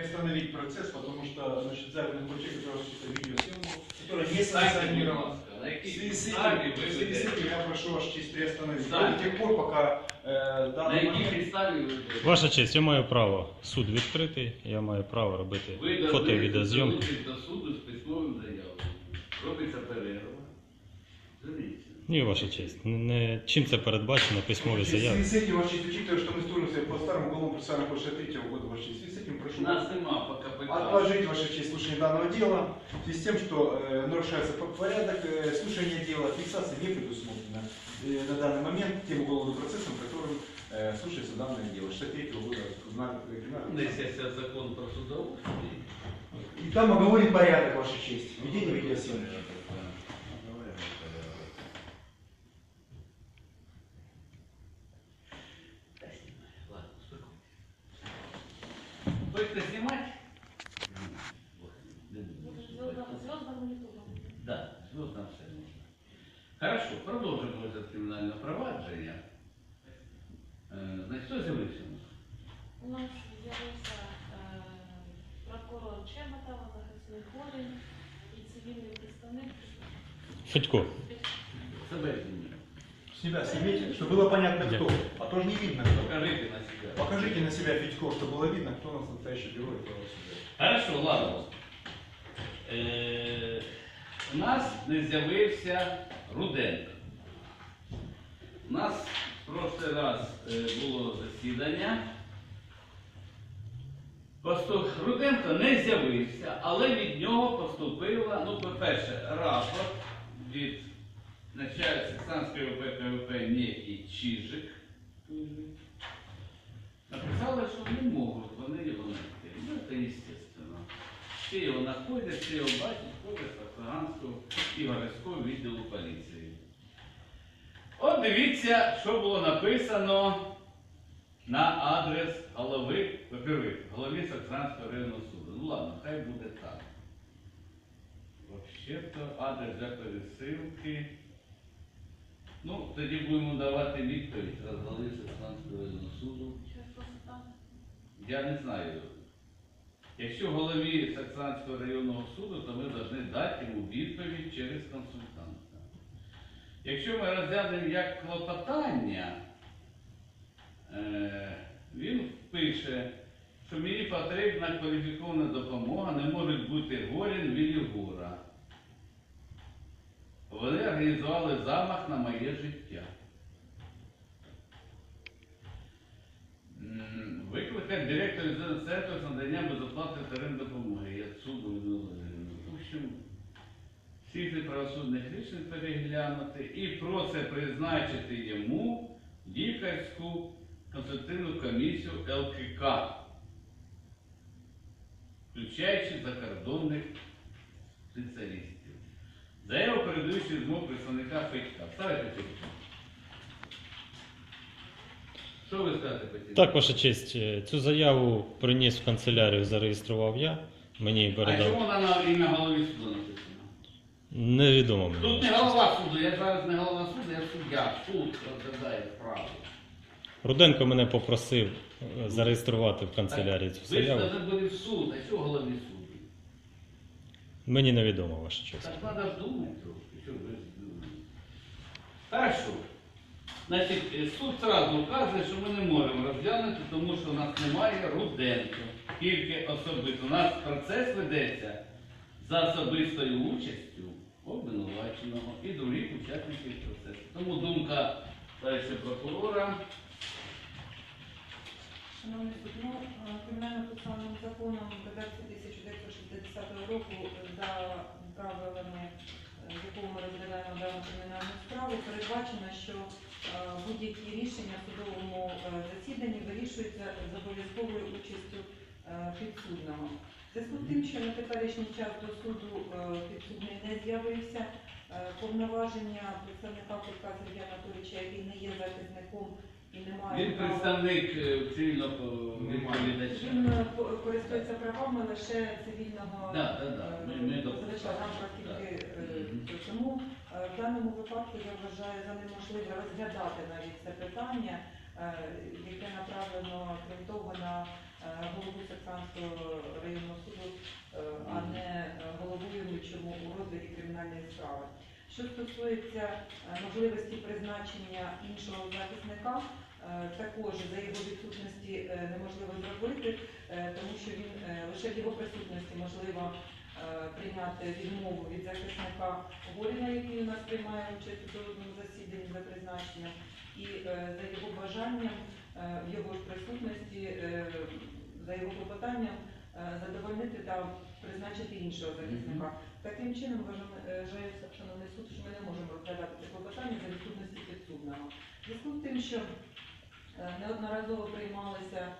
приостановить процесс, потому что значит, заявленный человек, который осуществляет видеосъемку, которая не Станьте, санкционирована. будь ласка, на В якій связи с підставі этим, ви в связи с ведете? этим я прошу ваш честь приостановить. Да. До тех пор, пока э, На данный якій момент... підставі ви ведете? Ваша честь, я маю право. Суд відкритий, я маю право робити Ви фото і дали відеозйомку. долучити до суду з письмовим заявою. Робиться перерва. Дивіться. Ні, ваша честь. Не, чим це передбачено письмові В связи заяви? с этим, ваша честь, учитывая, что мы строимся по старому уголовному процессуальному кодексу 63 года, ваша честь, в связи с этим прошу Нас нема по КПК. отложить, ваша честь, слушание данного дела, в связи с тем, что э, нарушается по- порядок э, слушания дела, фиксация не предусмотрена э, на данный момент тем уголовным процессом, которым э, слушается данное дело. 63 года криминального криминального Десь є це закон про судову. И там оговорен порядок, ваша честь, ведение видеосъемки. Хочете знімати? Не буду. Звездам Ютубом. Да, звездам все можна. Хорошо, продовжимо розгляд кримінального провадження. Е, Значить, хто з'явився у нас? У нас з'явився е, прокурор Чеботова, захисник Горін і цивільний представник. Федько. Себе зніміть. Себя снимите, чтобы было понятно кто. А то же не видно кто. Покажите на себя. Покажите на себя Федько, чтобы было видно, кто у нас настоящий герой этого суда. Хорошо, ладно. Е, у нас не з'явився Руденко. У нас в прошлий раз е, було засідання. Поступ... Руденко не з'явився, але від нього поступила, ну, по-перше, рапорт від начальника Саксанської ОП некий Чижик. Написали, що не можуть вони його знайти. Ну, це естественно. Всі його знаходять, всі його бачать, ходять Саксаганського і Городського відділу поліції. От дивіться, що було написано на адрес голови, во-первых, голові Саксанського районного суду. Ну ладно, хай буде так. Вообще-то адрес для пересилки. Ну, тоді будемо давати відповідь раз районного суду. Я не знаю. Якщо голові Саксанського районного суду, то ми повинні дати йому відповідь через консультанта. Якщо ми розглянемо як клопотання, е, він пише, що мені потрібна кваліфікована допомога, не можуть бути горін Вілігура. Вони організували замах на моє життя. Викликав директор центру з надання безоплатної тариф допомоги. Я суду відновлення. В общем, всіх неправосудних рішень переглянути і просить призначити йому лікарську консультативну комісію ЛКК, включаючи закордонних спеціалістів. Заяву передаючи змов представника Федька. Ставите Федька. Що ви скажете по? Так, ваша честь, е, цю заяву приніс в канцелярію, зареєстрував я. Мені А передав. чому вона на ім'я голові суду написана? Невідомо мені. Тут не ваша честь. голова суду, я зараз не голова суду, я суддя. Суд розглядає справу. Руденко мене попросив е, зареєструвати в канцелярії цю Ви ж заяву. навіть були в суд, а що голові суду? Мені невідомо, ваша честь. Так треба ж думати трошки, що ви ж думаєте. Хорошо. Значить, е, суд одразу вказує, що ми не можемо розглянути, тому що у нас немає Руденко. Тільки особисто. У нас процес ведеться за особистою участю обвинуваченого і других учасників процесу. Тому думка товариша прокурора. Шановний суд, ну, е, кримінально-процесуальним законом редакції 1960 року за правилами, е, в якому ми розглядаємо дану кримінальну справу, передбачено, що е, будь-які рішення в судовому засіданні вирішуються з обов'язковою участю підсудного. Зв'язку з тим, що на теперішній час до суду підсудний не з'явився, повноваження представника Кутка Сергія Анатолійовича, який не є захисником і Він права представник е, цивільного відповідача. він е, по- користується правами лише цивільного Да, да, да. Ми, ми е, допускаємо. позивача рамках тільки е, Мгм. тому е, в даному випадку я вважаю за неможливе розглядати навіть це питання, е, яке направлено крім того на голову Саксанського районного суду, е, а не е, головуючому у розгляді кримінальної справи. Що стосується е, можливості призначення іншого захисника, е, також за його відсутності е, неможливо зробити, тому що він лише в його присутності можливо прийняти відмову від захисника Горіна, який у нас приймає участь у судовому засіданні за призначенням, і за його бажанням, в його присутності, за його клопотанням е, задовольнити та призначити іншого захисника. Таким чином, е, шановний суд, що ми не можемо розглядати це клопотання за відсутності підсудного. Зв'язку з тим, що е, неодноразово приймалися е,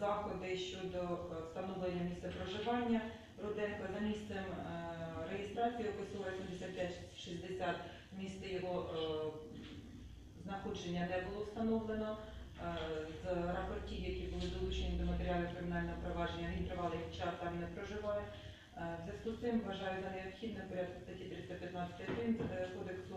заходи щодо е, встановлення місця проживання Руденко за місцем е, реєстрації ОКСУ 8560 місце його е, знаходження не було встановлено. Е, З рапортів, які були долучені до матеріалів кримінального провадження, він тривалий час там не проживає. Е, В зв'язку з цим вважаю за необхідне порядку статті 315.1 е, Кодексу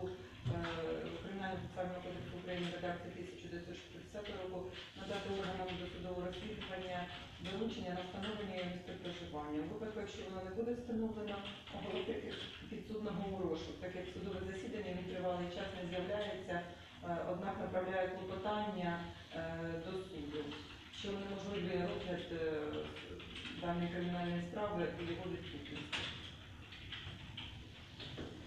Кримінального процесуального кодексу України редакції 1960 року надати органам досудового розслідування доручення на встановлення місця проживання. У випадку, якщо воно не буде встановлено, оголосити підсудного у розшук, так як судове засідання він тривалий час не з'являється, е, однак направляє клопотання е, до суду, що неможливий розгляд е, даної кримінальної справи і його відсутності.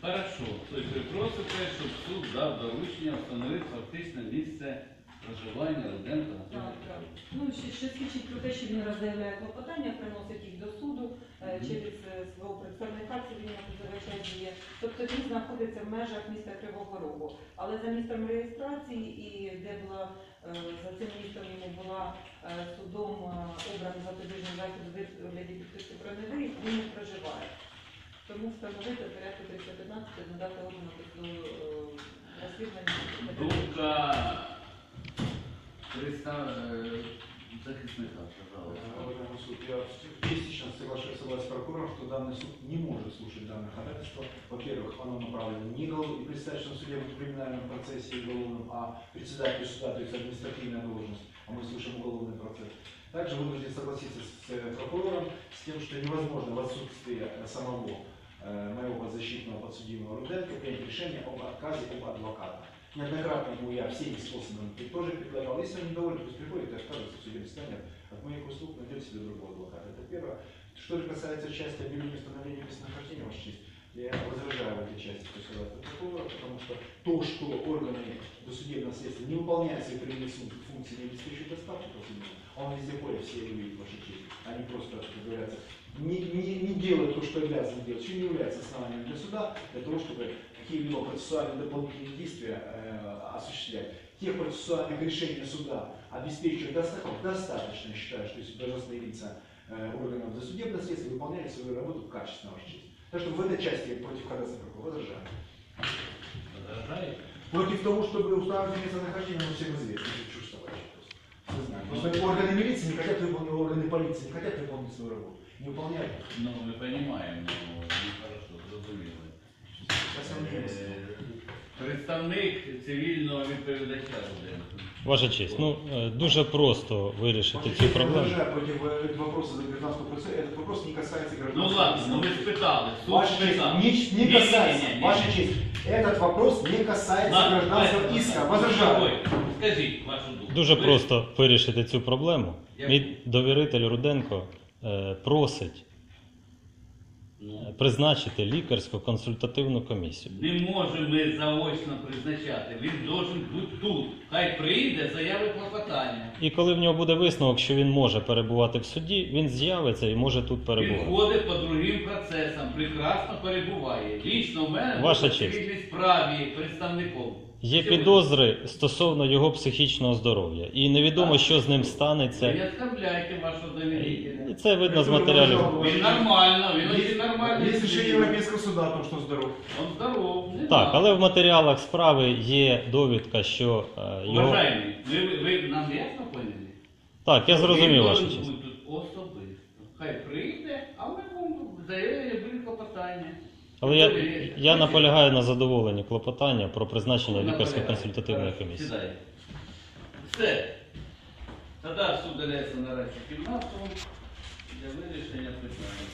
Хорошо. Тобто ви просите, щоб суд дав доручення встановити фактичне місце проживання Руденка Так, так. Ну, що свідчить про те, що він роззаявляє клопотання, приносить їх до суду е, через е, свого представника цивільного позивача діє. Тобто він знаходиться в межах міста Кривого Рогу. Але за місцем реєстрації і де була е, за цим містом йому була е, судом е, обрана запобіжний захід у вигляді підпису про невиїзд, він не проживає. Тому встановити в порядку 315 надати органу до розслідування. Думка представ... е, захисника, пожалуйста. Я частично соглашаюсь, согласен с прокурором, что данный суд не может слушать данное ходатайство. Во-первых, оно направлено не голов... представительством судебном криминальном процессе и уголовном, а председателю суда, то есть административная должность, а мы слушаем уголовный процесс. Также вынужден согласиться с э, прокурором с тем, что невозможно в отсутствие э, самого э, моего подзащитного подсудимого Руденко принять решение об отказе об адвоката. Неоднократно ему я всеми способами тоже предлагал. Если он недоволен, пусть приходит и откажется в суде станет от моих услуг, найдет себе другого адвоката. Это первое. Что же касается части объявления установления местонахождения, Ваша честь, я возражаю в этой части согласно прокурора, потому что то, что органы досудебного следствия не выполняют свои прямые функции, не обеспечивают доставку подсудимого, а он везде ходит, все видят, Ваша честь. Они просто, как говорится, не, не, не делают то, что обязаны делать, что не является основанием для суда, для того, чтобы какие-либо процессуальные дополнительные действия э, осуществлять. Тех процессуальных решений суда обеспечивают достаточно, достаточно, считаю, что если должностные лица э, органов досудебного следствия выполняют свою работу качественно, Ваша честь. Так что в этой части я против ходатайства прокурора возражаю. Возражаєте? Против того, чтобы устанавливать местонахождение, ну, всем известно, это чушь собачья просто. Все знают. Просто органы милиции не хотят выполнить, органы полиции не хотят выполнить свою работу. Не выполняют. Ну, ми розуміємо, ну, хорошо, зрозуміли. Представник цивільного відповідача Руденко. Ваша честь, ну е, дуже просто вирішити цю Я проблему. возражаю против э, этого вопроса за гражданского процесса. Этот вопрос не касается Ну гражданского ладно, ну процесса. ви спитали, суд Ваша честь, спитав. не, не Не, касается, не, не, не, Ваша не. честь, этот вопрос не касается Ладно, гражданского давайте, иска. ладно. Возражаю. Ой, Скажіть вашу думку. Дуже Ви- просто вирішити цю проблему. Як? Мій довіритель Руденко е, просить Ну, призначити лікарську консультативну комісію. Не можемо ми заочно призначати. Він должен бути тут. Хай прийде, заяви клопотання. І коли в нього буде висновок, що він може перебувати в суді, він з'явиться і може тут перебувати. ходить по другим процесам, прекрасно перебуває. Лічно в мене Ваша честь. цивільній справі представником. Є підозри стосовно його психічного здоров'я, і невідомо, що з ним станеться. не оскорбляйте вашого довірителя. І це видно з матеріалів. Він нормально, він очень нормальний. есть решение Европейского суда о том, что он здоров. Он здоров. не Так, але в матеріалах справи є довідка, що е, його. Уважаемый, ви, ви, нам ясно поняли? Так, я зрозумів Він вашу должен честь. бути тут особисто. Хай прийде, а ми любі клопотання. Але я, я наполягаю на задоволенні клопотання про призначення лікарсько консультативної комісії. Сідає. Все. Тоді суд дається наразі кімнату для вирішення питання.